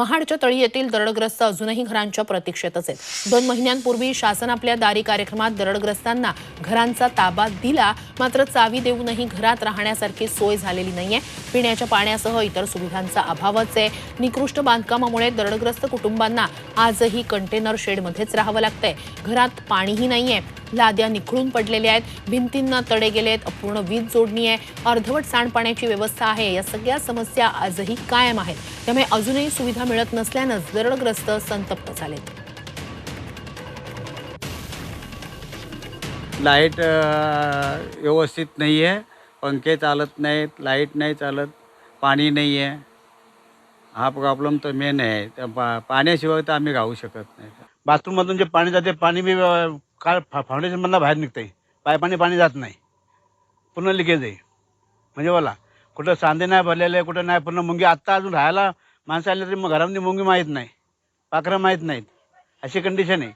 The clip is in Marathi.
महाडच्या तळी येथील दरडग्रस्त अजूनही घरांच्या प्रतीक्षेतच आहेत. दोन महिन्यांपूर्वी शासन आपल्या दारी कार्यक्रमात दरडग्रस्तांना घरांचा ताबा दिला मात्र चावी देऊनही घरात राहण्यासारखी सोय झालेली नाहीये. पिण्याच्या पाण्यासह इतर सुविधांचा अभावच आहे. निकृष्ट बांधकामामुळे दरडग्रस्त कुटुंबांना आजही कंटेनर शेडमध्येच राहावं लागतंय. घरात पाणीही नाहीये. लाद्या निखळून पडलेल्या आहेत. भिंतींना तडे गेलेत. अपूर्ण वीज जोडणी आहे. अर्धवट सांडपाण्याची व्यवस्था आहे. या सगळ्या समस्या आजही कायम आहेत. त्यामुळे अजूनही सुविधा मिळत नसल्यानंच दरडग्रस्त संतप्त झालेत. लाइट व्यवस्थित नाही आहे पंखे चालत नाहीत. लाइट नाही चालत. पाणी नाही आहे हा प्रॉब्लेम तर मेन आहे. त्या पा पाण्याशिवाय तर आम्ही राहू शकत नाही. बाथरूममधून जे पाणी जाते पाणी बी काळ फा फाउंडेशनमधनं बाहेर निघतंय. पायपाणी पाणी जात नाही. पूर्ण लिकेज आहे. म्हणजे बोला कुठं सांधे नाही भरलेले कुठं नाही पूर्ण मुंगी. आत्ता अजून राहायला माणसं आले तरी मग घरामध्ये मुंगी माहीत नाही. पाखरं माहीत नाहीत. अशी कंडिशन आहे.